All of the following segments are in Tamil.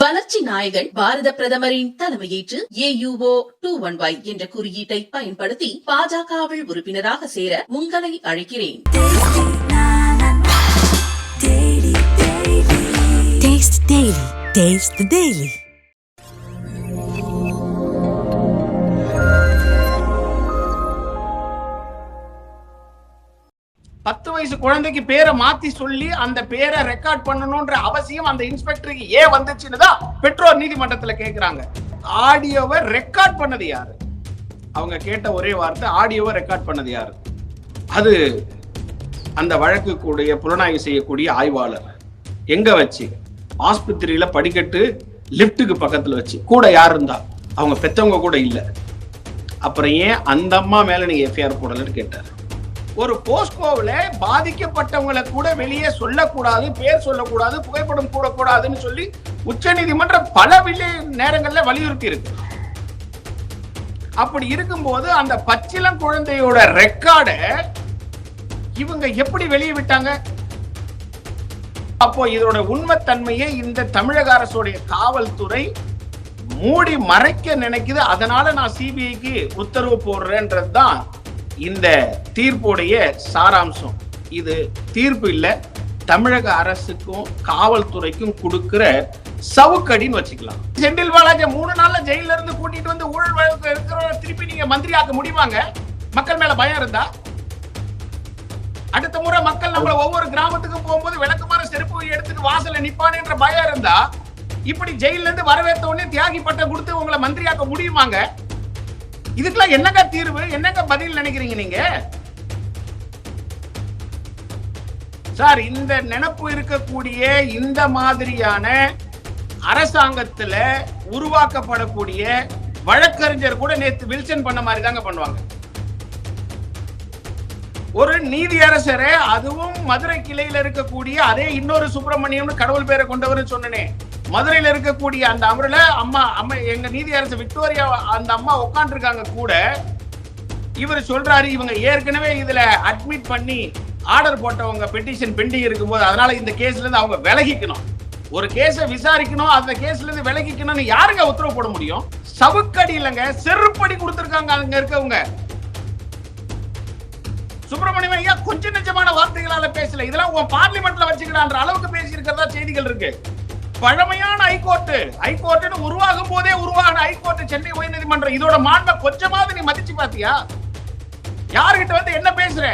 வளர்ச்சி நாயகன் பாரத பிரதமரின் தலைமையேற்று ஏயுஓ டூ ஒன் ஒய் என்ற குறியீட்டை பயன்படுத்தி பாஜகவில் உறுப்பினராக சேர உங்களை அழைக்கிறேன் Taste Daily. Taste the Daily. பத்து வயசு குழந்தைக்கு பேரை மாத்தி சொல்லி அந்த பேரை ரெக்கார்ட் பண்ணணும்ன்ற அவசியம் அந்த இன்ஸ்பெக்டருக்கு ஏன் வந்துச்சுன்னு தான் பெற்றோர் நீதிமன்றத்துல கேக்குறாங்க. ஆடியோவை ரெக்கார்ட் பண்ணது யாரு? அவங்க கேட்ட ஒரே வார்த்தை ஆடியோவை ரெக்கார்ட் பண்ணது யாரு? அது அந்த வழக்கு கூடிய புலனாய்வு செய்யக்கூடிய ஆய்வாளர். எங்க வச்சு? ஆஸ்பத்திரியில படிக்கட்டு லிப்டுக்கு பக்கத்துல வச்சு. கூட யார் இருந்தா? அவங்க பெத்தவங்க கூட இல்ல. அப்புறம் ஏன் அந்த அம்மா மேல நீங்க எஃப்ஐஆர் போடலன்னு கேட்டாரு. ஒரு போஸ்கோவில் பாதிக்கப்பட்டவங்களை கூட வெளியே சொல்லக்கூடாது பேர் சொல்லக்கூடாது புகைப்படம் கூடக்கூடாதுன்னு சொல்லி உச்சநீதிமன்றம் பல விலை நேரங்கள்ல வலியுறுத்தி இருக்கு. அப்படி இருக்கும்போது அந்த பச்சிலம் குழந்தையோட ரெக்கார்டை இவங்க எப்படி வெளியே விட்டாங்க? அப்போ இதோட உண்மைத்தன்மையை இந்த தமிழக அரசுடைய காவல்துறை மூடி மறைக்க நினைக்குது. அதனால நான் சிபிஐக்கு உத்தரவு போடுறேன்றது தான் இந்த தீர்ப்புடைய சாராம்சம். இது தீர்ப்பு இல்லை தமிழக அரசுக்கும் காவல்துறைக்கும் கொடுக்கிற சவுக்கடின்னு வச்சுக்கலாம். செந்தில் பாலாஜி மூணு நாள்ல ஜெயில இருந்து கூட்டிட்டு வந்து ஊழல் வழக்கு இருக்கிறவங்க திருப்பி நீங்க மந்திரி ஆக்க முடியுமாங்க? மக்கள் மேல பயம் இருந்தா? அடுத்த முறை மக்கள் நம்மள ஒவ்வொரு கிராமத்துக்கும் போகும்போது விளக்குமாறு செருப்பு எடுத்துட்டு வாசல்ல நிப்பானேன்ற பயம் இருந்தா இப்படி ஜெயில இருந்து வரவேற்ற உடனே தியாகி பட்டம் கொடுத்து உங்களை மந்திரியாக்க முடியுமாங்க? இதுக்கெல்லாம் என்னங்க தீர்வு? என்னங்க பதில் நினைக்கிறீங்க நீங்க? சார் இந்த நினப்பு இருக்கக்கூடிய இந்த மாதிரியான அரசாங்கத்துல உருவாக்கப்படக்கூடிய வழக்கறிஞர் கூட நேத்து வில்சன் பண்ண மாதிரி தாங்க பண்ணுவாங்க. ஒரு நீதியரசரை அதுவும் மதுரை கிளையில இருக்கக்கூடிய அதே இன்னொரு சுப்பிரமணியம்னு கடவுள் பேரை கொண்டவர்னு சொன்னனே. மதுரையில இருக்கக்கூடிய அந்த அமரில அம்மா அம்மா எங்க நீதியரசர் விக்டோரியா அந்த அம்மா உட்காந்துருக்காங்க கூட. இவர் சொல்றாரு இவங்க ஏற்கனவே இதுல அட்மிட் பண்ணி ஆர்டர் போட்டவங்க பெட்டிஷன் பெண்டிங் இருக்கும்போது அதனால இந்த கேஸ்ல இருந்து அவங்க விலகிக்கணும். ஒரு கேஸை விசாரிக்கணும் அந்த கேஸ்ல இருந்து விலகிக்கணும்னு யாருங்க உத்தரவு போட முடியும்? சவுக்கடி இல்லைங்க செருப்படி கொடுத்துருக்காங்க அங்க இருக்கவங்க. சுப்பிரமணியம் ஐயா கொஞ்ச நெஞ்சமான வார்த்தைகளால பேசல. இதெல்லாம் உன் பார்லிமெண்ட்ல வச்சுக்கலான்ற அளவுக்கு பேசி இருக்கிறதா செய்திகள் இருக்கு. பழமையான ஹைகோர்ட் ஹைகோர்ட்னு உருவாகும் போதே உருவான ஹைகோர்ட் சென்னை உயர்நீதிமன்றம் இதோட மாண்பை கொஞ்சமாவது நீ மதிச்சு பாத்தியா? யாருகிட்ட வந்து என்ன பேசுற?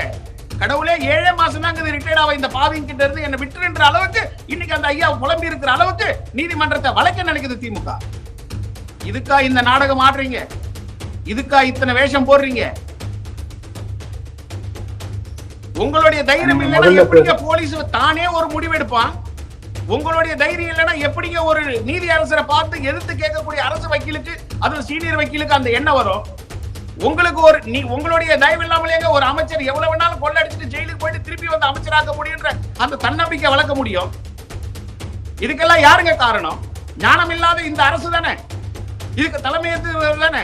கடவுளே ஏழே மாசம் தான் ரிட்டையர்ட் ஆக இந்த பாவிங்க கிட்ட இருந்து என்ன விட்டுருன்ற அளவுக்கு இன்னைக்கு அந்த ஐயா புலம்பி இருக்கிற அளவுக்கு நீதிமன்றத்தை வளைக்க நினைக்குது திமுக. இதுக்கா இந்த நாடகம் ஆடுறீங்க? இதுக்கா இத்தனை வேஷம் போடுறீங்க? உங்களுடைய தைரியம் இல்லைன்னா எப்படிங்க போலீஸ் தானே ஒரு முடிவெடுப்பான் உங்களுடைய தைரியம் இல்லைன்னா எப்படிங்க ஒரு நீதி அரசரை பார்த்து எதிர்த்து கேட்கக்கூடிய அரசு வக்கீலுக்கு அதுவும் சீனியர் வக்கீலுக்கு அந்த எண்ணம் வரும்? உங்களுக்கு ஒரு நீ உங்களுடைய தயவு இல்லாமலேங்க ஒரு அமைச்சர் எவ்வளவு வேணாலும் கொள்ளடிச்சிட்டு ஜெயிலுக்கு போயிட்டு திருப்பி வந்து அமைச்சராக்க முடியுன்ற அந்த தன்னம்பிக்கை வளர்க்க முடியும்? இதுக்கெல்லாம் யாருங்க காரணம்? ஞானம் இல்லாத இந்த அரசு தானே? இதுக்கு தலைமையேற்று தானே?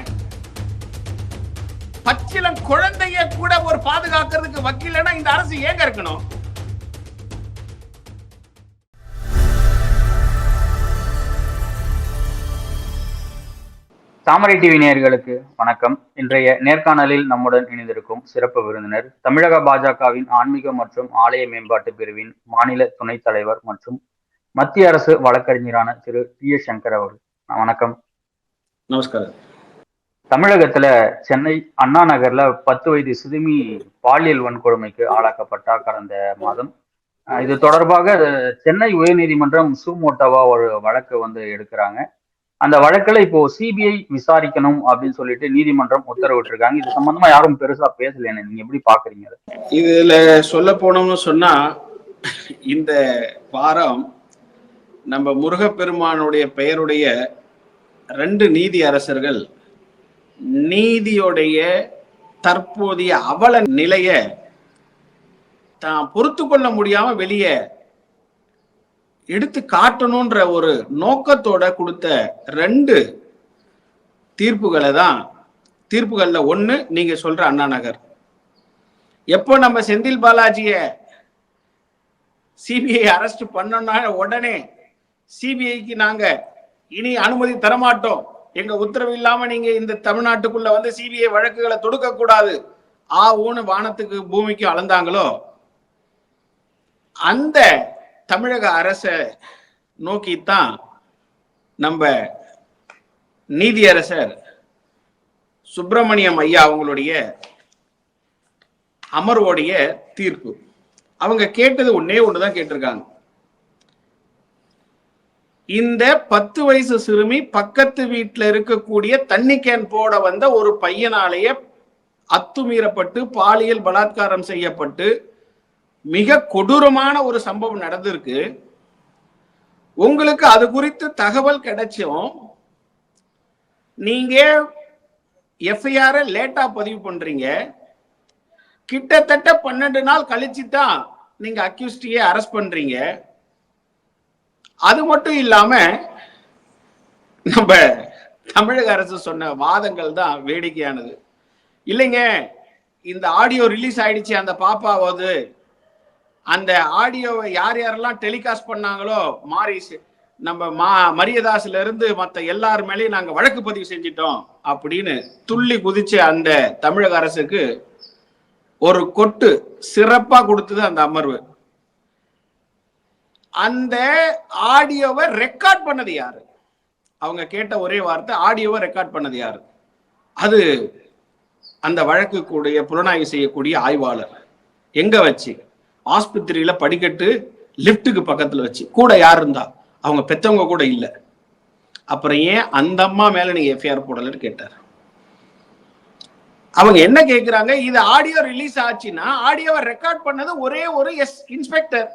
பச்சிலம் குழந்தைய கூட ஒரு பாதுகாக்கிறதுக்கு வக்கீலனா இந்த அரசு ஏங்க இருக்கணும்? தாமரை டிவி நேயர்களுக்கு வணக்கம். இன்றைய நேர்காணலில் நம்முடன் இணைந்திருக்கும் சிறப்பு விருந்தினர் தமிழக பாஜகவின் ஆன்மீக மற்றும் ஆலய மேம்பாட்டு பிரிவின் மாநில துணைத் தலைவர் மற்றும் மத்திய அரசு வழக்கறிஞரான திரு பி எஸ் சங்கர் அவர்கள். வணக்கம். நமஸ்காரம். தமிழகத்துல சென்னை அண்ணா நகர்ல பத்து வயது சிறுமி பாலியல் வன்கொடுமைக்கு ஆளாக்கப்பட்டா கடந்த மாதம். இது தொடர்பாக சென்னை உயர்நீதிமன்றம் சுமோட்டோவா ஒரு வழக்கு வந்து எடுக்கிறாங்க. அந்த வழக்கில் இப்போ சிபிஐ விசாரிக்கணும் அப்படின்னு சொல்லிட்டு நீதிமன்றம் உத்தரவிட்டிருக்காங்க. இது சம்பந்தமா யாரும் பெருசா பேசல நீங்க எப்படி பாக்குறீங்க இதுல சொல்ல போனோம்னு சொன்னா இந்த வாரம் நம்ம முருகப்பெருமானுடைய பெயருடைய ரெண்டு நீதி அரசர்கள் நீதியுடைய தற்போதைய அவல நிலைய தான் பொறுத்து கொள்ள முடியாம வெளியே எடுத்து காட்டணும்ன்ற ஒரு நோக்கத்தோட கொடுத்த ரெண்டு தீர்ப்புகளை தான் தீர்ப்புகளில் ஒன்று நீங்க சொல்ற அண்ணா நகர். எப்போ நம்ம செந்தில் பாலாஜிய சிபிஐ அரெஸ்ட் பண்ணோம்னா உடனே சிபிஐக்கு நாங்க இனி அனுமதி தரமாட்டோம். எங்க உத்தரவு இல்லாம நீங்க இந்த தமிழ்நாட்டுக்குள்ள வந்து சிபிஐ வழக்குகளை தொடுக்க கூடாது ஆ ஊன்னு வானத்துக்கு பூமிக்கு அளந்தாங்களோ? அந்த தமிழக அரசை நோக்கித்தான் நம்ம நீதியரசர் சுப்பிரமணியம் ஐயா அவங்களுடைய அமர்வோடைய தீர்ப்பு. அவங்க கேட்டது ஒன்னே ஒண்ணுதான் கேட்டிருக்காங்க. இந்த பத்து வயசு சிறுமி பக்கத்து வீட்டுல இருக்கக்கூடிய தண்ணி கேன் போட வந்த ஒரு பையனாலேயே அத்துமீறப்பட்டு பாலியல் பலாத்காரம் செய்யப்பட்டு மிக கொடூரமான ஒரு சம்பவம் நடந்திருக்கு. உங்களுக்கு அது குறித்து தகவல் கிடைச்சும் நீங்க எஃப்ஐஆர் லேட்டா பதிவு பண்றீங்க. கிட்டத்தட்ட பன்னெண்டு நாள் கழிச்சு தான் நீங்க அக்யூஸ்டியே அரெஸ்ட் பண்றீங்க. அது மட்டும் இல்லாம நம்ம தமிழக அரசு சொன்ன வாதங்கள் தான் வேடிக்கையானது. இல்லைங்க இந்த ஆடியோ ரிலீஸ் ஆயிடுச்சு அந்த பாப்பாவது அந்த ஆடியோவை யார் யாரெல்லாம் டெலிகாஸ்ட் பண்ணாங்களோ மாரிஸ் நம்ம மா மரியதாஸ்ல இருந்து மற்ற எல்லார் மேலேயும் நாங்கள் வழக்கு பதிவு செஞ்சிட்டோம் அப்படின்னு துள்ளி குதிச்சு அந்த தமிழக அரசுக்கு ஒரு கொட்டு சிறப்பா கொடுத்தது அந்த அமர்வு. அந்த ஆடியோவை ரெக்கார்ட் பண்ணது யாரு? அவங்க கேட்ட ஒரே வார்த்தை ஆடியோவை ரெக்கார்ட் பண்ணது யாரு? அது அந்த வழக்குக்குடைய புலனாய்வு செய்யக்கூடிய ஆய்வாளர். எங்க வச்சு? ஆஸ்பத்திரியில படிக்கட்டு லிப்டுக்கு பக்கத்துல வச்சு. கூட யார் இருந்தா? அவங்க பெத்தவங்க கூட இல்ல. அப்புறம் ஏன் அந்த அம்மா மேல நீங்க எஃப்ஐஆர் போடலன்னு கேட்டார். அவங்க என்ன கேக்குறாங்க? இது ஆடியோ ரிலீஸ் ஆச்சுன்னா ஆடியோவை ரெக்கார்ட் பண்ணது ஒரே ஒரு எஸ் இன்ஸ்பெக்டர்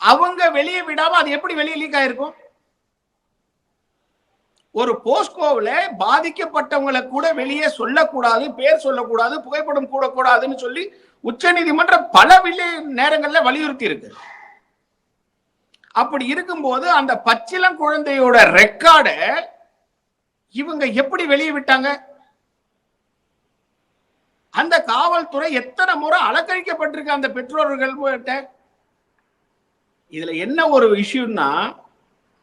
அவங்க வெளியே விடாம அது எப்படி வெளியே லீக் ஆயிருக்கும்? ஒரு போஸ்கோவில் பாதிக்கப்பட்டவங்களை கூட வெளியே சொல்லக்கூடாது பேர் சொல்லக்கூடாது புகைப்படம் கூடக்கூடாதுன்னு சொல்லி உச்சநீதிமன்றம் பல விலை நேரங்கள்ல வலியுறுத்தி இருக்கு. அப்படி இருக்கும்போது அந்த பச்சிலம் குழந்தையோட ரெக்கார்டை இவங்க எப்படி வெளியே விட்டாங்க? அந்த காவல்துறை எத்தனை முறை அலக்கழிக்கப்பட்டிருக்கு அந்த பெற்றோர்கள் இதுல என்ன ஒரு விஷயம்னா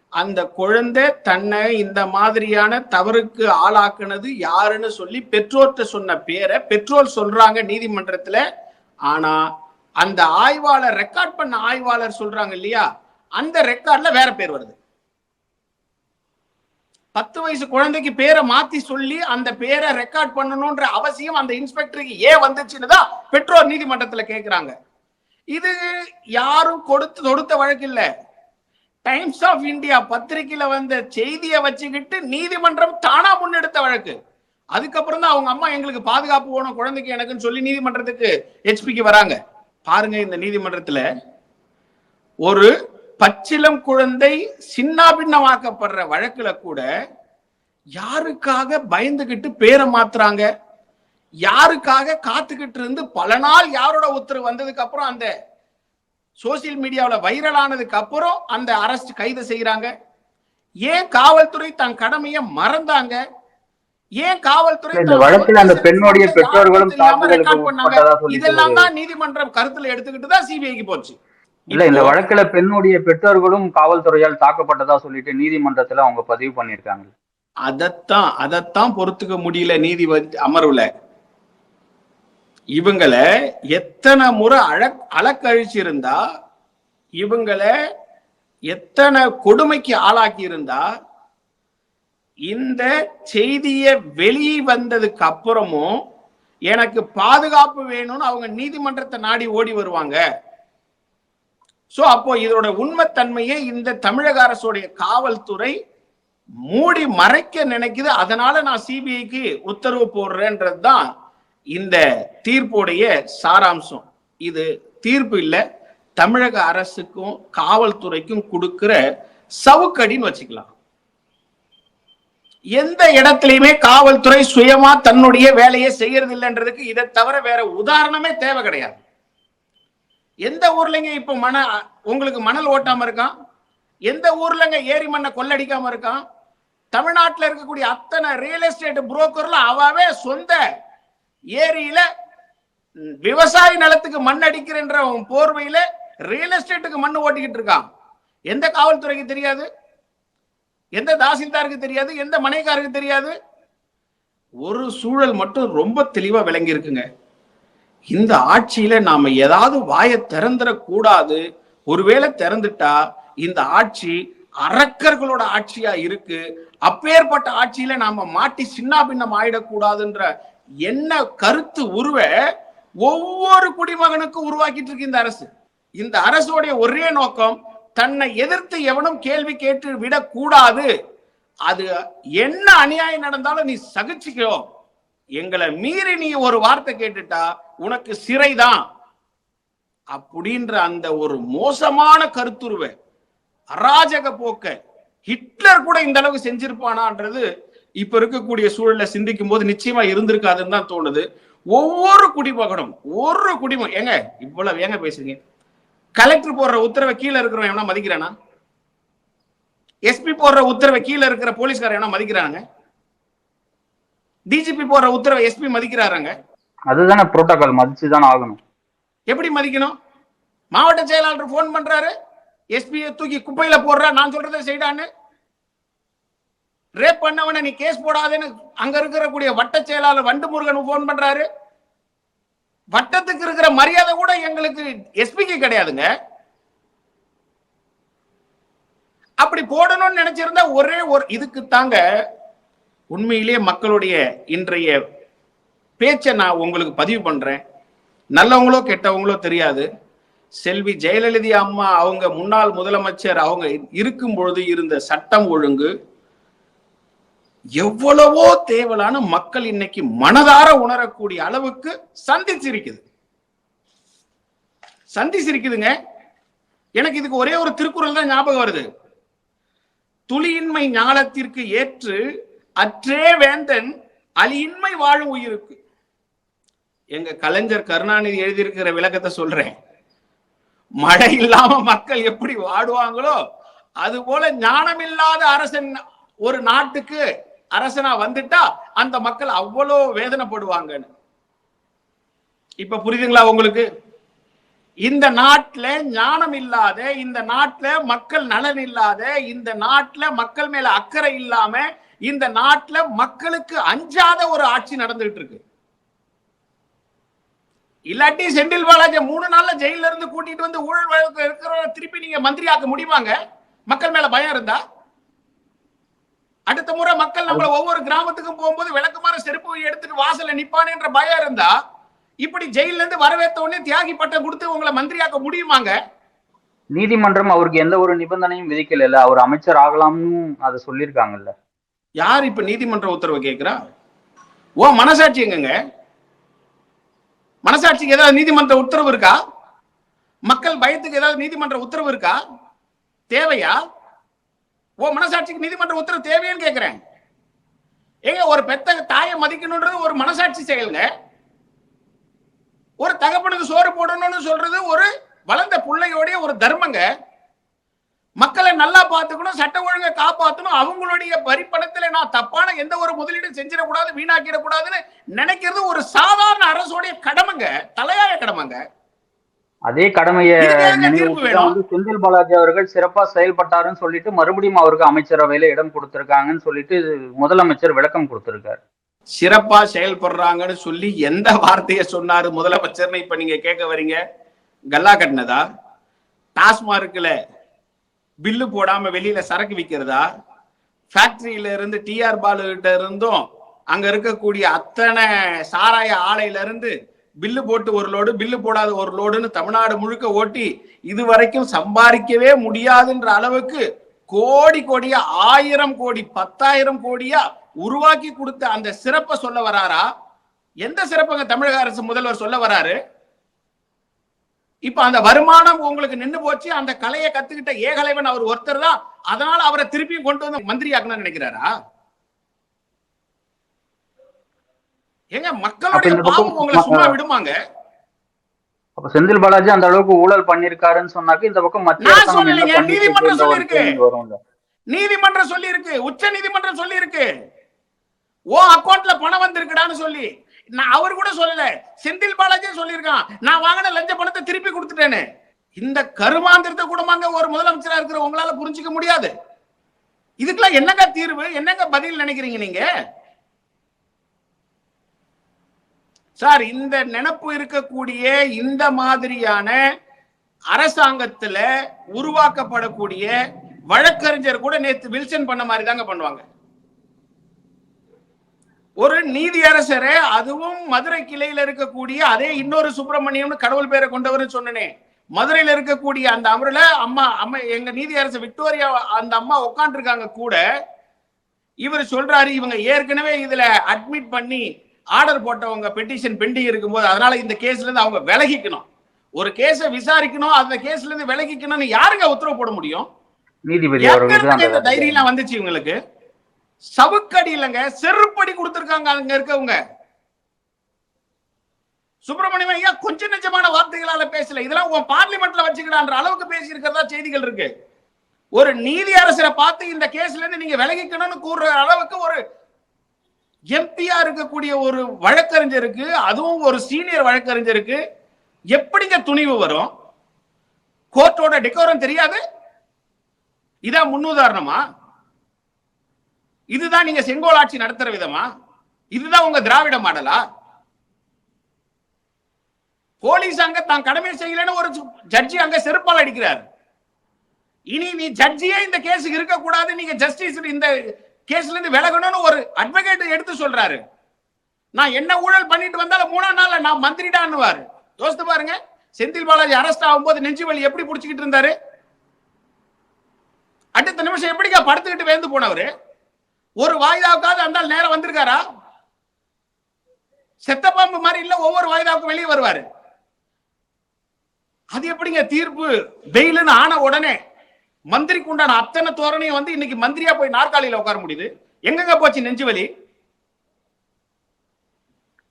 அந்த குழந்தை தன்னை இந்த மாதிரியான தவறுக்கு ஆளாக்குனது யாருன்னு சொல்லி பெற்றோர்கிட்ட சொன்ன பேரை பெற்றோர் சொல்றாங்க நீதிமன்றத்துல. ஆனா அந்த ஆய்வாளர் ரெக்கார்ட் பண்ண ஆய்வாளர் சொல்றாங்க இல்லையா? அந்த ரெக்கார்ட்ல வேற பேர் வருது. பத்து வயசு குழந்தைக்கு பேரை மாத்தி சொல்லி அந்த பேரை ரெக்கார்ட் பண்ணணும்ன்ற அவசியம் அந்த இன்ஸ்பெக்டருக்கு ஏன் வந்துச்சுன்னு தான் பெற்றோர் நீதிமன்றத்துல கேக்குறாங்க. இது யாரும் கொடுத்து தொடுத்த வழக்கு இல்ல. டைம்ஸ் ஆஃப் இந்தியா பத்திரிகையில வந்த செய்தியை வச்சுக்கிட்டு நீதிமன்றம் தானா முன்னெடுத்த வழக்கு. அதுக்கப்புறம் தான் அவங்க அம்மா எங்களுக்கு பாதுகாப்பு போன குழந்தைக்கு எனக்குன்னு சொல்லி நீதிமன்றத்துக்கு ஹெச்பிக்கு வராங்க. பாருங்க இந்த நீதிமன்றத்துல ஒரு பச்சிலம் குழந்தை சின்னாபின்னமாக்கப்படுற வழக்குல கூட யாருக்காக பயந்துகிட்டு பேரை மாத்துறாங்க? யாருக்காக காத்துக்கிட்டு இருந்து பல நாள் யாரோட உத்தரவு வந்ததுக்கு அப்புறம் அந்த சோசியல் மீடியாவில் வைரல் ஆனதுக்கு அப்புறம் அந்த அரஸ்ட் கைது செய்யறாங்க ஏன் காவல்துறை தன் கடமையை மறந்தாங்க? ஏன் காவல்துறை இந்த வழக்கில் அந்த பெண்ணுடைய பெற்றோர்களும் இதெல்லாம் தான் நீதிமன்றம் கருத்துல எடுத்துக்கிட்டு தான் சிபிஐக்கு போச்சு. இல்ல இந்த வழக்குல பெண்ணுடைய பெற்றோர்களும் காவல்துறையால் தாக்கப்பட்டதா சொல்லிட்டு நீதிமன்றத்துல அவங்க பதிவு பண்ணிருக்காங்க அதத்தான் அதத்தான் பொறுத்துக்க முடியல நீதிபதி அமர்வுல. இவங்களை எத்தனை முறை அழ அலக்கழிச்சிருந்தா இவங்களை எத்தனை கொடுமைக்கு ஆளாக்கி இருந்தா இந்த செய்திய வெளியே வந்ததுக்கு அப்புறமும் எனக்கு பாதுகாப்பு வேணும்னு அவங்க நீதிமன்றத்தை நாடி ஓடி வருவாங்க. சோ அப்போ இதோட உண்மைத்தன்மையை இந்த தமிழக அரசுடைய காவல்துறை மூடி மறைக்க நினைக்குது. அதனால நான் சிபிஐக்கு உத்தரவு போடுறேன்றது தான் இந்த தீர்ப்புடைய சாராம்சம். இது தீர்ப்பு இல்ல. தமிழக அரசுக்கும் காவல்துறைக்கும் கொடுக்கிற சவுக்கடின்னு வச்சுக்கலாம். எந்த இடத்துலயுமே காவல்துறை சுயமா தன்னுடைய வேலையை செய்யறது இல்லைன்றதுக்கு இதை தவிர வேற உதாரணமே தேவை கிடையாது. எந்த ஊர்லங்க இப்ப மண உங்களுக்கு மணல் ஓட்டாம இருக்கான் எந்த ஊர்லங்க ஏரி மண்ணை கொள்ளடிக்காம இருக்கான் தமிழ்நாட்டில் இருக்கக்கூடிய அத்தனை ரியல் எஸ்டேட் புரோக்கர்ல அவாவே சொந்த ஏரியில விவசாய நிலத்துக்கு மண் அடிக்கிறன்ற போர்வையில ரியல் எஸ்டேட்டுக்கு மண் ஓட்டிக்கிட்டு இருக்கான். எந்த காவல்துறைக்கு தெரியாது? எந்த தாசில்தாருக்கு தெரியாது எந்த மனைக்காருக்கு தெரியாது. ஒரு சூழல் மட்டும் ரொம்ப தெளிவா விளங்கி இருக்குங்க இந்த ஆட்சியில நாம ஏதாவது வாயை திறந்துடக்கூடாது. ஒருவேளை திறந்துட்டா இந்த ஆட்சி அரக்கர்களோட ஆட்சியா இருக்கு. அப்பேற்பட்ட ஆட்சியில நாம மாட்டி சின்னாபின்னம் ஆயிடக்கூடாதுன்ற என்ன கருத்து உருவ ஒவ்வொரு குடிமகனுக்கும் உருவாக்கிட்டு இருக்கு இந்த அரசு. இந்த அரசோடைய ஒரே நோக்கம் தன்னை எதிர்த்து எவனும் கேள்வி கேட்டு விடக்கூடாது. அது என்ன அநியாயம் நடந்தாலும் நீ சகிச்சுக்கோ. எங்களை மீறி நீ ஒரு வார்த்தை கேட்டுட்டா உனக்கு சிறைதான். அப்படின்ற அந்த ஒரு மோசமான கருத்துருவை அராஜக போக்க ஹிட்லர் கூட இந்த அளவுக்கு செஞ்சிருப்பானான்றது இப்ப இருக்கக்கூடிய சூழல்ல சிந்திக்கும் போது நிச்சயமா இருந்திருக்காதுன்னு தான் தோணுது. ஒவ்வொரு குடிமகனும் ஒரு குடிமகன் ஏங்க இவ்வளவு ஏங்க பேசுறீங்க? கலெக்டர் போடுற உத்தரவை கீழே இருக்கிறவன் எவனா மதிக்கிறானா? எஸ்பி போடுற உத்தரவை கீழே இருக்கிற போலீஸ்காரன் எவனா மதிக்கிறாங்க டிஜிபி போடுற உத்தரவை எஸ்பி மதிக்கிறாராங்க? அதுதானே புரோட்டோகால் மதிச்சுதான் ஆகணும். எப்படி மதிக்கணும்? மாவட்ட செயலாளர் போன் பண்றாரு. எஸ்பியை தூக்கி குப்பையில போடுறா நான் சொல்றதை செய்டான்னு. ரேப் பண்ணவன நீ கேஸ் போடாதேன்னு அங்க இருக்கிற கூடிய வட்ட செயலாளர் வண்டு முருகன் போன் பண்றாரு. வட்டத்துக்கு இருக்கிற மரியாதை கூட எங்களுக்கு எஸ்பிக்கு கிடையாதுங்க. அப்படி போடணும்னு நினைச்சிருந்தா ஒரே ஒரு இதுக்கு தாங்க உண்மையிலேயே மக்களுடைய இன்றைய பேச்சை நான் உங்களுக்கு பதிவு பண்றேன். நல்லவங்களோ கெட்டவங்களோ தெரியாது. செல்வி ஜெயலலிதா அம்மா அவங்க முன்னாள் முதலமைச்சர் அவங்க இருக்கும் பொழுது இருந்த சட்டம் ஒழுங்கு எவ்வளவோ தேவலான மக்கள் இன்னைக்கு மனதார உணரக்கூடிய அளவுக்கு சந்திச்சிருக்குது. சந்திச்சிருக்குதுங்க. எனக்கு இதுக்கு ஒரே ஒரு திருக்குறள் தான் ஞாபகம் வருது. துளியின்மை ஞானத்திற்கு ஏற்று அற்றே வேந்தன் அலியின்மை வாழும் உயிருக்கு. எங்க கலைஞர் கருணாநிதி எழுதியிருக்கிற விளக்கத்தை சொல்றேன். மழை இல்லாம மக்கள் எப்படி வாடுவாங்களோ அது போல ஞானம் இல்லாத அரசன் ஒரு நாட்டுக்கு அரசனா வந்துட்டா அந்த மக்கள் அவ்வளோ வேதனைப்படுவாங்கன்னு. இப்ப புரியுதுங்களா உங்களுக்கு? இந்த நாட்டுல ஞானம் இல்லாத இந்த நாட்டுல மக்கள் நலன் இல்லாத இந்த நாட்டுல மக்கள் மேல அக்கறை இல்லாம இந்த நாட்டுல மக்களுக்கு அஞ்சாத ஒரு ஆட்சி நடந்துகிட்டு இருக்கு. இல்லாட்டி செந்தில் பாலாஜி மூணு நாள்ல ஜெயில இருந்து கூட்டிட்டு வந்து ஊழல் வழக்கு இருக்கிறவங்க திருப்பி நீங்க மந்திரி ஆக்க முடியுமாங்க? மக்கள் மேல பயம் இருந்தா? அடுத்த முறை மக்கள் நம்மள ஒவ்வொரு கிராமத்துக்கும் போகும்போது விளக்குமாற செருப்பு எடுத்துட்டு வாசல்ல நிப்பானேன்ற பயம் இருந்தா இப்படி ஜெயில இருந்து வரவேற்ற உடனே தியாகி பட்டம் கொடுத்து உங்களை மந்திரியாக்க முடியுமாங்க? நீதிமன்றம் அவருக்கு எந்த ஒரு நிபந்தனையும் விதிக்கல அவர் அமைச்சர் ஆகலாம்னு அதை சொல்லியிருக்காங்கல்ல. யார் இப்ப நீதிமன்ற உத்தரவு கேட்கிறா? ஓ மனசாட்சி எங்கங்க மனசாட்சிக்கு ஏதாவது நீதிமன்ற உத்தரவு இருக்கா? மக்கள் பயத்துக்கு ஏதாவது நீதிமன்ற உத்தரவு இருக்கா? தேவையா? ஓ மனசாட்சிக்கு நீதிமன்ற உத்தரவு தேவையான்னு கேட்கிறேன் ஏங்க ஒரு பெத்த தாயை மதிக்கணுன்றது ஒரு மனசாட்சி செயலுங்க. ஒரு தகப்பனுக்கு சோறு போடணும்னு சொல்றது ஒரு வளர்ந்த பிள்ளையோடைய ஒரு தர்மங்க. மக்களை நல்லா பார்த்துக்கணும் சட்ட ஒழுங்கை காப்பாற்றணும் அவங்களுடைய வரிப்பணத்துல நான் தப்பான எந்த ஒரு முதலீடும் செஞ்சிடக்கூடாது வீணாக்கிடக்கூடாதுன்னு நினைக்கிறது ஒரு சாதாரண அரசோடைய கடமைங்க தலையாய கடமைங்க. அதே கடமையை செந்தில் பாலாஜி அவர்கள் சிறப்பா செயல்பட்டாருன்னு சொல்லிட்டு மறுபடியும் அவருக்கு அமைச்சரவையில இடம் கொடுத்திருக்காங்கன்னு சொல்லிட்டு முதலமைச்சர் விளக்கம் கொடுத்திருக்காரு. சிறப்பா செயல்படுறாங்கன்னு சொல்லி எந்த வார்த்தையை சொன்னாரு முதலமைச்சர்னு இப்ப நீங்க கேட்க வரீங்க? கல்லா கட்டினதா? டாஸ்மார்க்ல பில்லு போடாம வெளியில சரக்கு விக்கிறதா? ஃபேக்டரியில இருந்து டிஆர் பாலு கிட்ட இருந்தும் அங்க இருக்கக்கூடிய அத்தனை சாராய ஆலையில இருந்து பில்லு போட்டு ஒரு லோடு பில்லு போடாத ஒரு லோடுன்னு தமிழ்நாடு முழுக்க ஓட்டி இது வரைக்கும் சம்பாதிக்கவே முடியாதுன்ற அளவுக்கு கோடி கோடியா ஆயிரம் கோடி பத்தாயிரம் கோடியா உருவாக்கி கொடுத்த அந்த சிறப்பை சொல்ல வராரா? எந்த சிறப்புங்க தமிழக அரசு முதல்வர் சொல்ல வராரு? இப்ப அந்த வருமானம் உங்களுக்கு நின்னு போச்சு அந்த கலையை கத்துக்கிட்ட ஏகலைவன் அவர் ஒருத்தர் தான் அதனால அவரை திருப்பியும் கொண்டு வந்து மந்திரி ஆக்கணும்னு நினைக்கிறாரா? ஏங்க மக்களுடைய பாவம் உங்களை சும்மா விடுமாங்க? அப்ப செந்தில் பாலாஜி அந்த அளவுக்கு ஊழல் பண்ணிருக்காருன்னு சொன்னாக்க இந்த பக்கம் மத்திய அரசாங்கம் நீதிமன்றம் சொல்லியிருக்கு. நீதிமன்றம் சொல்லி இருக்கு உச்ச நீதிமன்றம் சொல்லி இருக்கு ஓ அக்கவுண்ட்ல பணம் வந்திருக்குடான்னு சொல்லி. நான் அவர் கூட சொல்லல செந்தில் பாலாஜி சொல்லியிருக்கான். நான் வாங்கின லஞ்ச பணத்தை திருப்பி கொடுத்துட்டேன்னு. இந்த கருமாந்திரத்தை கூடமாங்க ஒரு முதலமைச்சரா இருக்கிற உங்களால புரிஞ்சுக்க முடியாது. இதுக்கெல்லாம் என்னங்க தீர்வு? என்னங்க பதில் நினைக்கிறீங்க நீங்க? சார் இந்த நினப்பு இருக்கக்கூடிய இந்த மாதிரியான அரசாங்கத்துல உருவாக்கப்படக்கூடிய வழக்கறிஞர் கூட நேத்து வில்சன் பண்ண மாதிரி தாங்க பண்ணுவாங்க. ஒரு நீதியரசரே அதுவும் மதுரை கிளையில இருக்கக்கூடிய அதே இன்னொரு சுப்பிரமணியம்னு கடவுள் பேரை கொண்டவர் சொன்னனே. மதுரையில இருக்கக்கூடிய அந்த அமர்ல அம்மா அம்மா எங்க நீதியரசர் விக்டோரியா அந்த அம்மா உட்காந்துருக்காங்க கூட. இவர் சொல்றாரு இவங்க ஏற்கனவே இதுல அட்மிட் பண்ணி ஆர்டர் போட்டவங்க பெட்டிஷன் பெண்டிங் இருக்கும்போது அதனால இந்த கேஸ்ல இருந்து அவங்க விலகிக்கணும். ஒரு கேஸை விசாரிக்கணும் அந்த கேஸ்ல இருந்து விலகிக்கணும்னு யாருங்க உத்தரவு போட முடியும்? நீதிபதி இந்த அந்த தைரியம். வந்துச்சு இவங்களுக்கு? சவுக்கடி இல்லைங்க செருப்படி கொடுத்திருக்காங்க அங்க இருக்கவங்க. சுப்பிரமணியம் ஐயா கொஞ்ச நெஞ்சமான வார்த்தைகளால பேசல. இதெல்லாம் உன் பார்லிமெண்ட்ல வச்சுக்கிறான்ற அளவுக்கு பேசி இருக்கிறதா செய்திகள் இருக்கு. ஒரு நீதி அரசரை பார்த்து இந்த கேஸ்ல இருந்து நீங்க விலகிக்கணும்னு கூறுற அளவுக்கு ஒரு எம்பியா இருக்கக்கூடிய ஒரு வழக்கறிஞருக்கு அதுவும் ஒரு சீனியர் வழக்கறிஞருக்கு எப்படிங்க துணிவு வரும்? கோர்ட்டோட டெக்கோரம் தெரியாது? இதான் முன்னுதாரணமா? இதுதான் நீங்க செங்கோல் ஆட்சி நடத்துற விதமா? இதுதான் உங்க திராவிட மாடலா? போலீஸ் அங்க தான் கடமை செய்யலன்னு ஒரு ஜட்ஜி அங்க செருப்பால் அடிக்கிறார். இனி நீ ஜட்ஜியே இந்த கேஸுக்கு இருக்கக்கூடாது நீங்க ஜஸ்டிஸ் இந்த கேஸ்ல இருந்து விலகணும்னு ஒரு அட்வொகேட் எடுத்து சொல்றாரு. நான் என்ன ஊழல் பண்ணிட்டு வந்தாலும் மூணாம் நாள்ல நான் மந்திரிடான்னுவாரு. யோசித்து பாருங்க. செந்தில் பாலாஜி அரெஸ்ட் ஆகும்போது நெஞ்சு வலி எப்படி பிடிச்சிக்கிட்டு இருந்தாரு? அடுத்த நிமிஷம் எப்படிக்கா படுத்துக்கிட்டு வேந்து போனவர்? ஒரு வாய்தாவுக்காவது அந்த நேரம் வந்திருக்காரா? செத்த பாம்பு மாதிரி இல்ல ஒவ்வொரு வாய்தாவுக்கும் வெளியே வருவாரு. அது எப்படிங்க தீர்ப்பு? பெயிலுன்னு ஆன உடனே மந்திரிக்கு உண்டான அத்தனை தோரணையும் வந்து இன்னைக்கு மந்திரியா போய் நாற்காலியில உட்கார முடியுது. எங்கங்க போச்சு நெஞ்சு வலி?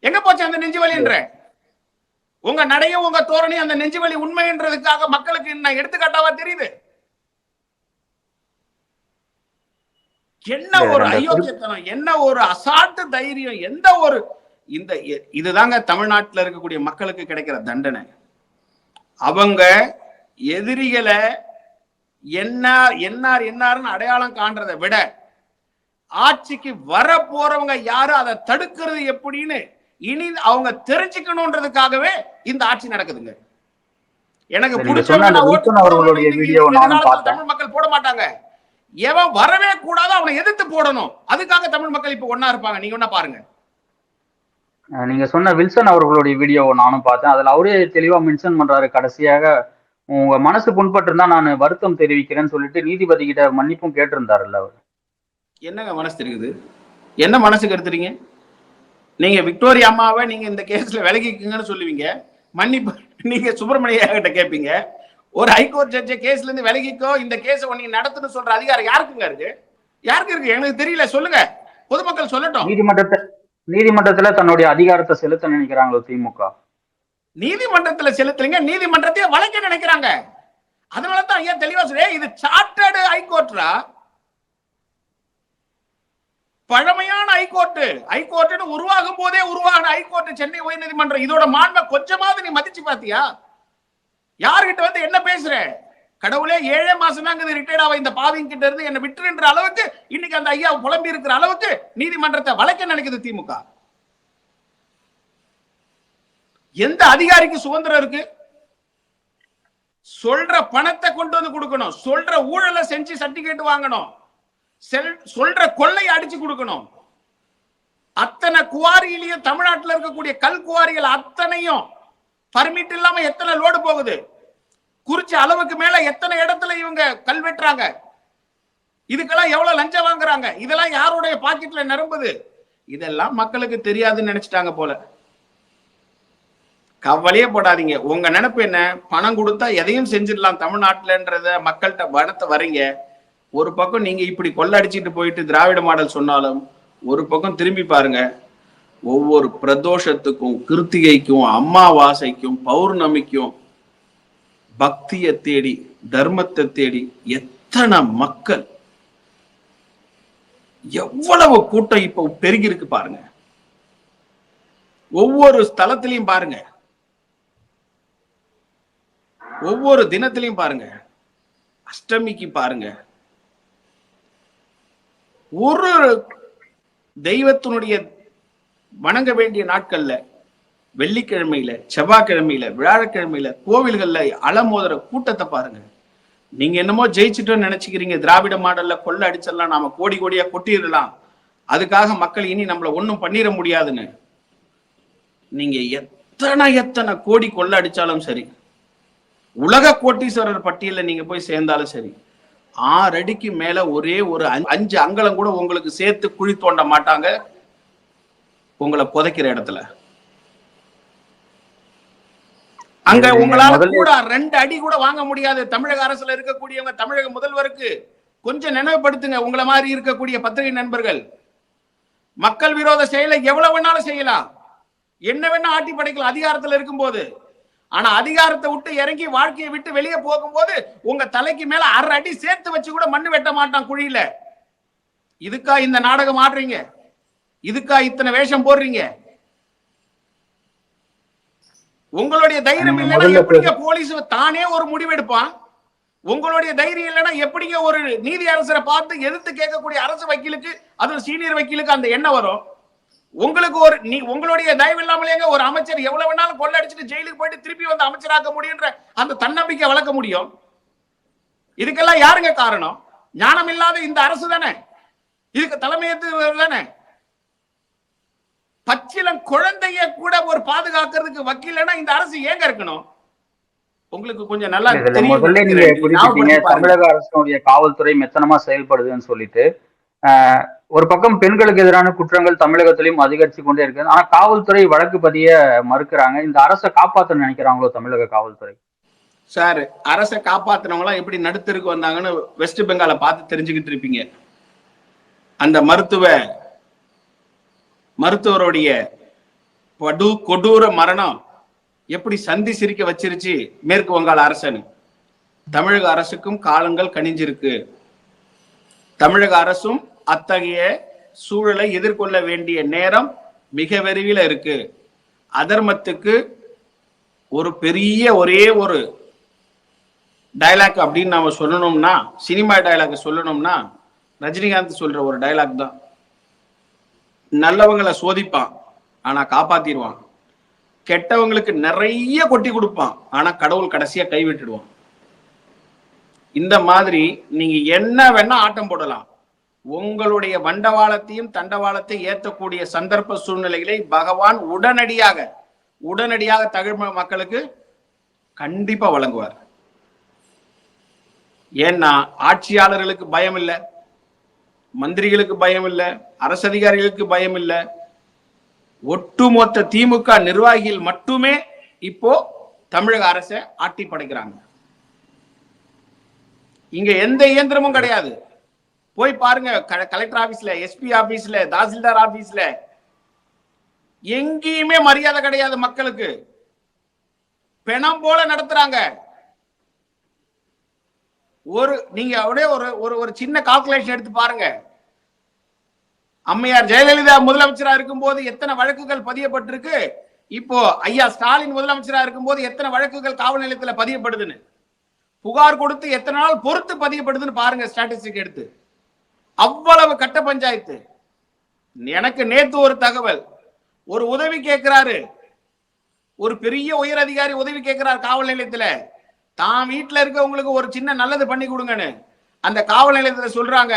எங்க போச்சு அந்த நெஞ்சு வலின்ற? உங்க நடையும் உங்க தோரணையும் அந்த நெஞ்சு வலி உண்மைன்றதுக்காக மக்களுக்கு நான் எடுத்துக்காட்டாவா தெரியுது? என்ன ஒரு அயோக்கியத்தனம் என்ன ஒரு அசாட்டு தைரியம் எந்த ஒரு இந்த இதுதாங்க தமிழ்நாட்டுல இருக்கக்கூடிய மக்களுக்கு கிடைக்கிற தண்டனை. அவங்க எதிரிகளை என்ன என்னார் என்னார்னு அடையாளம் காண்றதை விட ஆட்சிக்கு வர போறவங்க யாரு அதை தடுக்கிறது எப்படின்னு இனி அவங்க தெரிஞ்சுக்கணும்ன்றதுக்காகவே இந்த ஆட்சி நடக்குதுங்க. எனக்கு பார்த்தேன். தமிழ் மக்கள் போட மாட்டாங்க. எவன் வரவே கூடாதோ அவனை எதிர்த்து போடணும். அதுக்காக தமிழ் மக்கள் இப்ப ஒண்ணா இருப்பாங்க. நீங்க ஒண்ணா பாருங்க. நீங்க சொன்ன வில்சன் அவர்களுடைய வீடியோவை நானும் பார்த்தேன். அதுல அவரே தெளிவா மென்ஷன் பண்றாரு. கடைசியாக உங்க மனசு புண்பட்டிருந்தா நான் வருத்தம் தெரிவிக்கிறேன்னு சொல்லிட்டு நீதிபதி கிட்ட மன்னிப்பும் கேட்டிருந்தாருல்ல அவர். என்னங்க மனசு இருக்குது என்ன மனசுக்கு எடுத்துறீங்க நீங்க விக்டோரியா அம்மாவை நீங்க இந்த கேஸ்ல விலகிக்குங்கன்னு சொல்லுவீங்க. மன்னிப்பு நீங்க சுப்பிரமணியா கிட்ட கேட்பீங்க ஒரு ஹைகோர்ட் ஜட்ஜ கேஸ்ல இருந்து விலகிக்கோ இந்த கேஸை நீ நடத்துன்னு சொல்ற அதிகாரம் யாருக்குங்க இருக்கு யாருக்கு இருக்கு? எனக்கு தெரியல. சொல்லுங்க. பொதுமக்கள் சொல்லட்டும். நீதிமன்றத்தை நீதிமன்றத்துல தன்னுடைய அதிகாரத்தை செலுத்த நினைக்கிறாங்களோ திமுக? நீதிமன்றத்துல செலுத்துறீங்க நீதிமன்றத்தையே வழக்க நினைக்கிறாங்க? அதனால தான் ஐயா தெளிவா சொல்றேன் இது சார்ட்டர்டு ஹைகோர்ட்ரா பழமையான ஹைகோர்ட் ஹைகோர்ட்னு உருவாகும் போதே உருவான ஹைகோர்ட் சென்னை உயர்நீதிமன்றம். இதோட மாண்பை கொஞ்சமாவது நீ மதிச்சு பாத்தியா? யாருகிட்ட வந்து என்ன பேசுற? கடவுளே ஏழே மாசம் தான் ரிட்டையர்ட் ஆக இந்த பாவிங்க கிட்ட இருந்து என்ன விட்டுருன்ற அளவுக்கு இன்னைக்கு அந்த ஐயா புலம்பி இருக்கிற அளவுக்கு நீதிமன்றத்தை வழக்க நினைக்குது திமுக? எந்த அதிகாரிக்கு சுதந்திரம் இருக்கு? சொல்ற பணத்தை கொண்டு வந்து கொடுக்கணும். சொல்ற ஊழலை செஞ்சு சர்டிபிகேட் வாங்கணும். செல்- சொல்ற கொள்ளை அடிச்சு கொடுக்கணும். அத்தனை குவாரியிலையும் தமிழ்நாட்டில் இருக்கக்கூடிய கல் குவாரிகள் அத்தனையும் பர்மிட் இல்லாம எத்தனை லோடு போகுது? குறிச்ச அளவுக்கு மேல எத்தனை இடத்துல இவங்க கல் வெட்டுறாங்க? இதுக்கெல்லாம் எவ்வளவு லஞ்சம் வாங்குறாங்க? இதெல்லாம் யாருடைய பாக்கெட்ல நிரம்புது? இதெல்லாம் மக்களுக்கு தெரியாதுன்னு நினைச்சிட்டாங்க போல. கவலையே போடாதீங்க. உங்க நினைப்பு என்ன? பணம் கொடுத்தா எதையும் செஞ்சிடலாம். தமிழ்நாட்டுலன்றத மக்கள்கிட்ட வளர்த்த வரீங்க. ஒரு பக்கம் நீங்க இப்படி கொள்ளடிச்சிட்டு போயிட்டு திராவிட மாடல் சொன்னாலும் ஒரு பக்கம் திரும்பி பாருங்க. ஒவ்வொரு பிரதோஷத்துக்கும் கிருத்திகைக்கும் அமாவாசைக்கும் பௌர்ணமிக்கும் பக்தியை தேடி தர்மத்தை தேடி எத்தனை மக்கள் எவ்வளவு கூட்டம் இப்ப பெருகி இருக்கு பாருங்க. ஒவ்வொரு ஸ்தலத்திலையும் பாருங்க. ஒவ்வொரு தினத்திலையும் பாருங்க. அஷ்டமிக்கு பாருங்க. ஒரு தெய்வத்தினுடைய வணங்க வேண்டிய நாட்கள்ல வெள்ளிக்கிழமையில செவ்வாய்க்கிழமையில வியாழக்கிழமையில கோவில்கள்ல அலமோதர கூட்டத்தை பாருங்க. நீங்க என்னமோ ஜெயிச்சிட்டோம்னு நினைச்சுக்கிறீங்க. திராவிட மாடல்ல கொள்ள அடிச்சிடலாம் நாம கோடி கோடியா கொட்டிடலாம். அதுக்காக மக்கள் இனி நம்மள ஒன்றும் பண்ணிட முடியாதுன்னு. நீங்க எத்தனை எத்தனை கோடி கொள்ள அடிச்சாலும் சரி உலக கோட்டீஸ்வரர் பட்டியல்ல நீங்க போய் சேர்ந்தாலும் சரி ஆறு அடிக்கு மேல ஒரே ஒரு அஞ்சு- அங்கலம் கூட உங்களுக்கு சேர்த்து குழி தோண்ட மாட்டாங்க. உங்களை புதைக்கிற இடத்துல. அங்க உங்களால கூட ரெண்டு அடி கூட வாங்க முடியாது. தமிழக அரசுல இருக்கக்கூடியவங்க தமிழக முதல்வருக்கு. கொஞ்சம் நினைவுபடுத்துங்க உங்களை மாதிரி இருக்கக்கூடிய பத்திரிகை நண்பர்கள். மக்கள் விரோத செயலை எவ்வளவு வேணாலும் செய்யலாம். என்ன வேணா ஆட்டி படைக்கலாம் அதிகாரத்துல இருக்கும்போது. ஆனா அதிகாரத்தை விட்டு இறங்கி வாழ்க்கையை விட்டு வெளியே போகும்போது உங்க தலைக்கு மேல அரை அடி சேர்த்து வச்சு கூட மண்ணு வெட்ட மாட்டான் குழியில. இதுக்கா இந்த நாடகம் ஆடுறீங்க? இதுக்கா இத்தனை வேஷம் போடுறீங்க? உங்களுடைய தைரியம் இல்லைன்னா எப்படிங்க போலீஸ் தானே ஒரு முடிவெடுப்பான் உங்களுடைய தைரியம் இல்லைன்னா எப்படிங்க ஒரு நீதி அரசரை பார்த்து எதிர்த்து கேட்கக்கூடிய அரசு வக்கீலுக்கு அது சீனியர் வக்கீலுக்கு அந்த எண்ணம் வரும்? உங்களுக்கு ஒரு நீ உங்களுடைய தயவு இல்லாமலேங்க ஒரு அமைச்சர் எவ்வளவு வேணாலும் கொள்ளடிச்சிட்டு ஜெயிலுக்கு போயிட்டு திருப்பி வந்து அமைச்சராக்க முடியுன்ற அந்த தன்னம்பிக்கை வளர்க்க முடியும்? இதுக்கெல்லாம் யாருங்க காரணம்? ஞானம் இல்லாத இந்த அரசு தானே? இதுக்கு தலைமையேற்று தானே? பச்சிலம் குழந்தைய கூட ஒரு பாதுகாக்கிறதுக்கு வக்கீல்னா இந்த அரசு ஏங்க இருக்கணும்? உங்களுக்கு கொஞ்சம் நல்லா முதல்ல நீங்க. தமிழக அரசுடைய காவல்துறை மெத்தனமா செயல்படுதுன்னு சொல்லிட்டு ஒரு பக்கம் பெண்களுக்கு எதிரான குற்றங்கள் தமிழகத்திலையும் அதிகரிச்சு கொண்டே இருக்கு ஆனா காவல்துறை வழக்கு பதிய மறுக்கிறாங்க. இந்த அரசை காப்பாற்ற நினைக்கிறாங்களோ தமிழக காவல்துறை? சார் அரசை காப்பாத்தினவங்க எப்படி நடுத்தருக்கு வந்தாங்கன்னு வெஸ்ட் பெங்காலை பார்த்து தெரிஞ்சுக்கிட்டு இருப்பீங்க. அந்த மருத்துவ மருத்துவருடைய படு கொடூர மரணம் எப்படி சந்தி சிரிக்க வச்சிருச்சு மேற்கு வங்காள அரசன்? தமிழக அரசுக்கும் காலங்கள் கனிஞ்சிருக்கு. தமிழக அரசும் அத்தகைய சூழலை எதிர்கொள்ள வேண்டிய நேரம் மிக விரைவில் இருக்கு. அதர்மத்துக்கு ஒரு பெரிய ஒரே ஒரு டயலாக் அப்படின்னு நாம சொல்லணும்னா சினிமா டயலாக் சொல்லணும்னா ரஜினிகாந்த் சொல்ற ஒரு டயலாக் தான். நல்லவங்களை சோதிப்பான் ஆனா காப்பாத்திடுவான். கெட்டவங்களுக்கு நிறைய கொட்டி கொடுப்பான் ஆனா கடவுள் கடைசியா கைவிட்டுடுவான் இந்த மாதிரி நீங்க என்ன வேணா ஆட்டம் போடலாம். உங்களுடைய வண்டவாளத்தையும் தண்டவாளத்தையும் ஏற்றக்கூடிய சந்தர்ப்ப சூழ்நிலைகளை பகவான் உடனடியாக உடனடியாக தமிழ் மக்களுக்கு கண்டிப்பா வழங்குவார். ஏன்னா ஆட்சியாளர்களுக்கு பயம் இல்லை மந்திரிகளுக்கு பயம் இல்லை அரசு அதிகாரிகளுக்கு பயம் இல்லை ஒட்டுமொத்த திமுக நிர்வாகிகள் மட்டுமே இப்போ தமிழக அரசை ஆட்டி படைக்கிறாங்க இங்க எந்த இயந்திரமும் கிடையாது. போய் பாருங்க கலெக்டர் ஆபீஸ்ல எஸ்பி ஆபீஸ்ல தாசில்தார் ஆபீஸ்ல எங்கேயுமே மரியாதை கிடையாது மக்களுக்கு. பெணம் போல நடத்துறாங்க. ஒரு நீங்க அப்படியே ஒரு ஒரு ஒரு சின்ன கால்குலேஷன் எடுத்து பாருங்க. அம்மையார் ஜெயலலிதா முதலமைச்சரா இருக்கும்போது எத்தனை வழக்குகள் பதியப்பட்டிருக்கு? இப்போ ஐயா ஸ்டாலின் முதலமைச்சரா இருக்கும்போது எத்தனை வழக்குகள் காவல் நிலையத்துல பதியப்படுதுன்னு? புகார் கொடுத்து எத்தனை நாள் பொறுத்து பதியப்படுதுன்னு பாருங்க ஸ்டாட்டிஸ்டிக் எடுத்து. அவ்வளவு கட்ட பஞ்சாயத்து. எனக்கு நேத்து ஒரு தகவல். ஒரு உதவி கேட்கிறாரு ஒரு பெரிய உயர் அதிகாரி உதவி கேட்கிறார் காவல் நிலையத்துல. தான் வீட்டுல இருக்கவங்களுக்கு ஒரு சின்ன நல்லது பண்ணி கொடுங்கன்னு. அந்த காவல் நிலையத்துல சொல்றாங்க.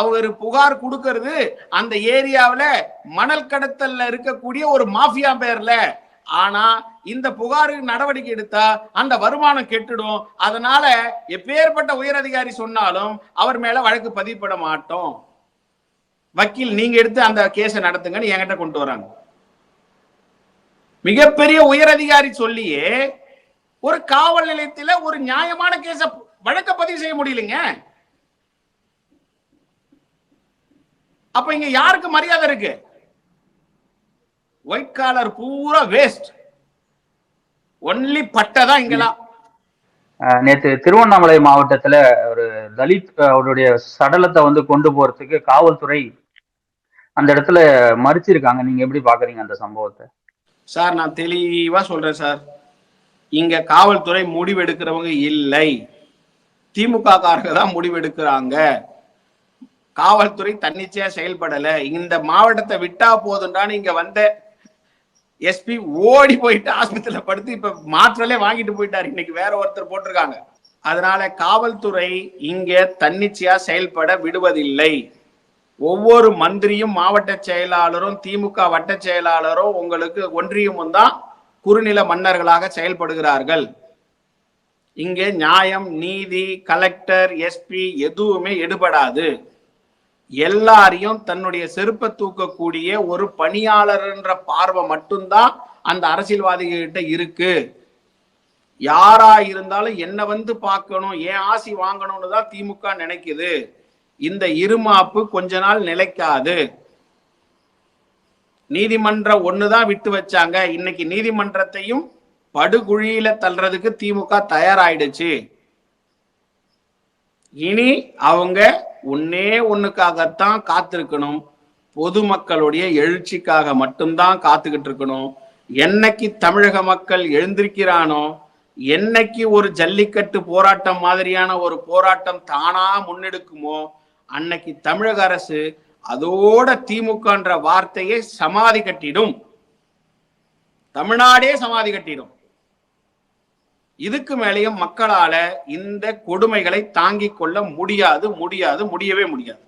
அவர் புகார் கொடுக்கறது அந்த ஏரியாவில் மணல் கடத்தல்ல இருக்கக்கூடிய ஒரு மாஃபியா பேர்ல. ஆனா இந்த புகாருக்கு நடவடிக்கை எடுத்தா அந்த வருமானம் கெட்டுடும். அதனால எப்பேற்பட்ட உயர் அதிகாரி சொன்னாலும் அவர் மேல வழக்கு பதிவுபட மாட்டோம். வக்கீல் நீங்க எடுத்து அந்த கேஸை நடத்துங்கன்னு என்கிட்ட கொண்டு வராங்க. மிகப்பெரிய உயர் அதிகாரி சொல்லியே ஒரு காவல் நிலையத்தில் ஒரு நியாயமான கேஸ வழக்க பதிவு செய்ய முடியலங்க. அப்ப இங்க யாருக்கு மரியாதை இருக்கு? ஒயிட் காலர் பூரா வேஸ்ட் ஒன்லி பட்டை தான் இங்கெல்லாம். நேத்து திருவண்ணாமலை மாவட்டத்துல ஒரு தலித் அவருடைய சடலத்தை வந்து கொண்டு போறதுக்கு காவல்துறை அந்த இடத்துல மறிச்சிருக்காங்க. நீங்க எப்படி பாக்குறீங்க அந்த சம்பவத்தை? சார் நான் தெளிவா சொல்றேன் சார். இங்க காவல்துறை முடிவெடுக்கிறவங்க இல்லை. திமுக காரங்க தான் முடிவெடுக்கிறாங்க. காவல்துறை தன்னிச்சையா செயல்படல. இந்த மாவட்டத்தை விட்டா போதுண்டான்னு இங்க வந்த எஸ்பி ஓடி போயிட்டு ஆஸ்பத்திரியில படுத்து இப்ப மாத்திரலே வாங்கிட்டு போயிட்டாரு. இன்னைக்கு வேற ஒருத்தர் போட்டிருக்காங்க. அதனால காவல்துறை இங்க தன்னிச்சையா செயல்பட விடுவதில்லை. ஒவ்வொரு மந்திரியும் மாவட்ட செயலாளரும் திமுக வட்ட செயலாளரும் உங்களுக்கு ஒன்றியமும் தான் குறுநில மன்னர்களாக செயல்படுகிறார்கள். இங்கே நியாயம் நீதி கலெக்டர் எஸ்பி எதுவுமே எடுபடாது. எல்லாரையும் தன்னுடைய செருப்பை தூக்கக்கூடிய ஒரு பணியாளர்ன்ற பார்வை மட்டும்தான் அந்த அரசியல்வாதிகிட்ட இருக்கு. யாரா இருந்தாலும் என்ன வந்து பார்க்கணும் ஏன் ஆசி வாங்கணும்னு தான் திமுக நினைக்குது. இந்த இருமாப்பு கொஞ்ச நாள் நிலைக்காது. நீதிமன்றம் ஒண்ணுதான் விட்டு வச்சாங்க. இன்னைக்கு நீதிமன்றத்தையும் படுகுழியில தள்ளுறதுக்கு திமுக தயாராயிடுச்சு. இனி அவங்க ஒன்னே ஒண்ணுக்காகத்தான் காத்திருக்கணும். பொதுமக்களுடைய எழுச்சிக்காக மட்டும்தான் காத்துக்கிட்டு இருக்கணும். என்னைக்கு தமிழக மக்கள் எழுந்திருக்கிறானோ என்னைக்கு ஒரு ஜல்லிக்கட்டு போராட்டம் மாதிரியான ஒரு போராட்டம் தானா முன்னெடுக்குமோ அன்னைக்கு தமிழக அரசு அதோட திமுகன்ற வார்த்தையை சமாதி கட்டிடும். தமிழ்நாடே சமாதி கட்டிடும். இதுக்கு மேலேயும் மக்களால இந்த கொடுமைகளை தாங்கிக் கொள்ள முடியாது முடியாது முடியவே முடியாது.